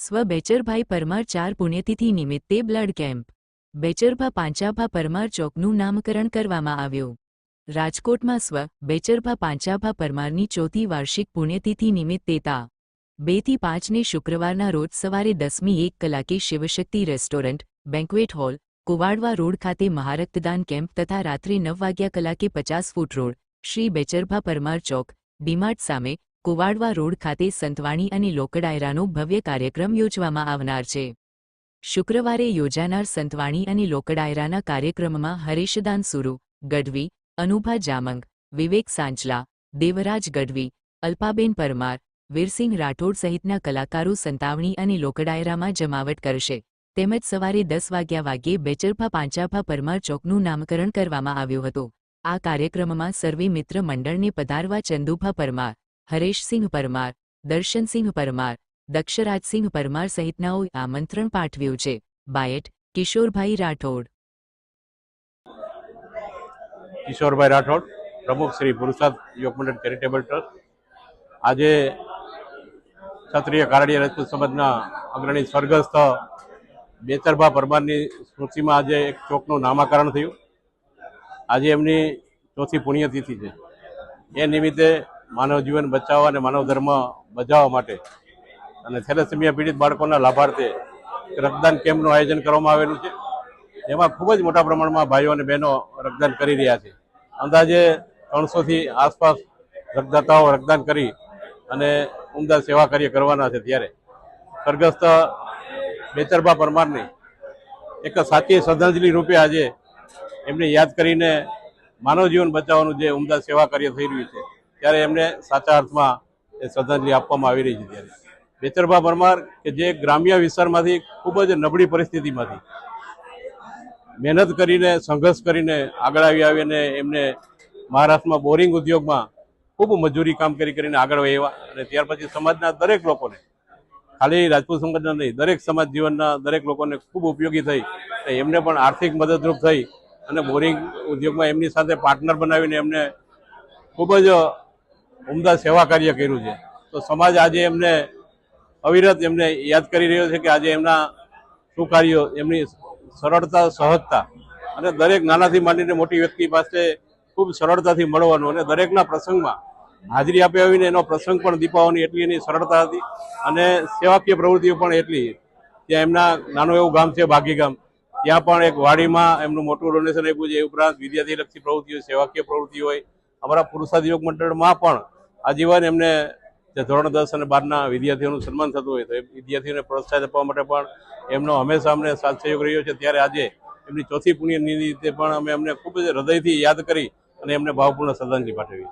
સ્વ બેચરભાઈ પરમાર ચાર પુણ્યતિથિ નિમિત્તે બ્લડ કેમ્પ બેચરભા પાંચાભા પરમાર ચોકનું નામકરણ કરવામાં આવ્યું। રાજકોટમાં સ્વ બેચરભા પાંચાભા પરમારની ચોથી વાર્ષિક પુણ્યતિથિ નિમિત્તે તા। બેથી પાંચને શુક્રવારના રોજ સવારે દસમી એક કલાકે Shivshakti restaurant, banquet hall, Kuvadva road ખાતે મહારક્તદાન કેમ્પ તથા રાત્રે નવ વાગ્યા કલાકે પચાસ foot road, Shri Becharbha Parmar chowk, DMart સામે કુવાડવા રોડ ખાતે સંતવાણી અને લોકડાયરાનો ભવ્ય કાર્યક્રમ યોજવામાં આવનાર છે. શુક્રવારે યોજાનાર સંતવાણી અને લોકડાયરાના કાર્યક્રમમાં હરેશદાન સુરુ, ગઢવી, અનુભા જામંગ, વિવેક સાંચલા, દેવરાજ ગઢવી, અલ્પાબેન પરમાર, વીરસિંહ રાઠોડ સહિતના કલાકારો સંતાવણી અને લોકડાયરામાં જમાવટ કરશે. તેમજ સવારે દસ વાગ્યા વાગ્યે બેચરફા પાંચાફા પરમાર ચોકનું નામકરણ કરવામાં આવ્યું હતું. આ કાર્યક્રમમાં સર્વે મિત્ર મંડળને પધારવા ચંદુભા પરમાર હરેશસિંહ પરમાર દર્શનસિંહ પરમાર દક્ષરાજસિંહ પરમાર સહિતનાઓએ આમંત્રણ પાઠવ્યું છે. બાયટ, કિશોરભાઈ રાઠોડ. કિશોરભાઈ રાઠોડ, પ્રમુખ શ્રી પુરુષાર્થ યોગ મંડળ ચેરિટેબલ ટ્રસ્ટ. આજે ક્ષત્રિય કારડીય રાજપૂત સમાજના અગ્રણી સ્વર્ગસ્થ બેતરભા પરમારની સ્મૃતિમાં આજે એક ચોકનું નામાકરણ થયું. આજે એમની ચોથી પુણ્યતિથિ છે. એ નિમિત્તે માનવ જીવન બચાવવા અને માનવ ધર્મ બચાવવા માટે. અને થેલેસેમિયા પીડિત બાળકોના લાભાર્થે રક્તદાન કેમ્પનું આયોજન કરવામાં આવેલું છે. જેમાં ખૂબ જ મોટા પ્રમાણમાં ભાઈઓ અને બહેનો રક્તદાન કરી રહ્યા છે. અંદાજે ત્રણસોથી આસપાસ રક્તદાતાઓ રક્તદાન કરી અને ઉમદા સેવા કાર્ય કરવાના છે ત્યારે. સ્વર્ગસ્થ બેચરબા પરમારની એક સાચી શ્રદ્ધાંજલિ રૂપે આજે એમને યાદ કરીને માનવ જીવન બચાવવાનું જે ઉમદા સેવા કાર્ય થઈ રહ્યું છે. ત્યારે એમને સાચા અર્થમાં એ શ્રદ્ધાંજલિ આપવામાં આવી રહી છે ત્યારે. બેચરભા પરમાર કે જે ગ્રામ્ય વિસ્તારમાંથી ખૂબ જ નબળી પરિસ્થિતિમાંથી મહેનત કરીને, સંઘર્ષ કરીને આગળ આવી આવીને એમને મહારાષ્ટ્રમાં બોરિંગ ઉદ્યોગમાં ખૂબ મજૂરી કામ કરી કરીને આગળ વધ્યા અને ત્યાર પછી સમાજના દરેક લોકોને, ખાલી રાજપૂત સમાજના નહીં, દરેક સમાજ જીવનના દરેક લોકોને ખૂબ ઉપયોગી થઈ એમને પણ આર્થિક મદદરૂપ થઈ અને બોરિંગ ઉદ્યોગમાં એમની સાથે પાર્ટનર બનાવીને એમને ખૂબ જ ઉમદા સેવા કાર્ય કર્યું છે. તો સમાજ આજે એમને અવિરત એમને યાદ કરી રહ્યો છે કે આજે એમના સુકાર્યો એમની સરળતા, સહજતા અને દરેક નાનાથી માંડીને મોટી વ્યક્તિ પાસે ખૂબ સરળતાથી મળવાનું અને દરેકના પ્રસંગમાં હાજરી આપી આવીને એનો પ્રસંગ પણ દીપાવવાની એટલી એની સરળતા હતી અને સેવાકીય પ્રવૃત્તિઓ પણ એટલી. ત્યાં એમના નાનું એવું ગામ છે બાગી ગામ ત્યાં પણ એક વાડીમાં એમનું મોટું ડોનેશન આપ્યું છે. એ ઉપરાંત વિદ્યાર્થીલક્ષી પ્રવૃત્તિઓ, સેવાકીય પ્રવૃત્તિ હોય અમારા પુરુષાદ યોગ મંડળમાં પણ આજીવન એમને જે ધોરણ દસ અને બારના વિદ્યાર્થીઓનું સન્માન થતું હોય તો એ વિદ્યાર્થીઓને પ્રોત્સાહિત આપવા માટે પણ એમનો હંમેશા અમને સાથ સહયોગ રહ્યો છે. ત્યારે આજે એમની ચોથી પુણ્ય નિમિત્તે પણ અમે એમને ખૂબ જ હૃદયથી યાદ કરી અને એમને ભાવપૂર્ણ શ્રદ્ધાંજલિ પાઠવી.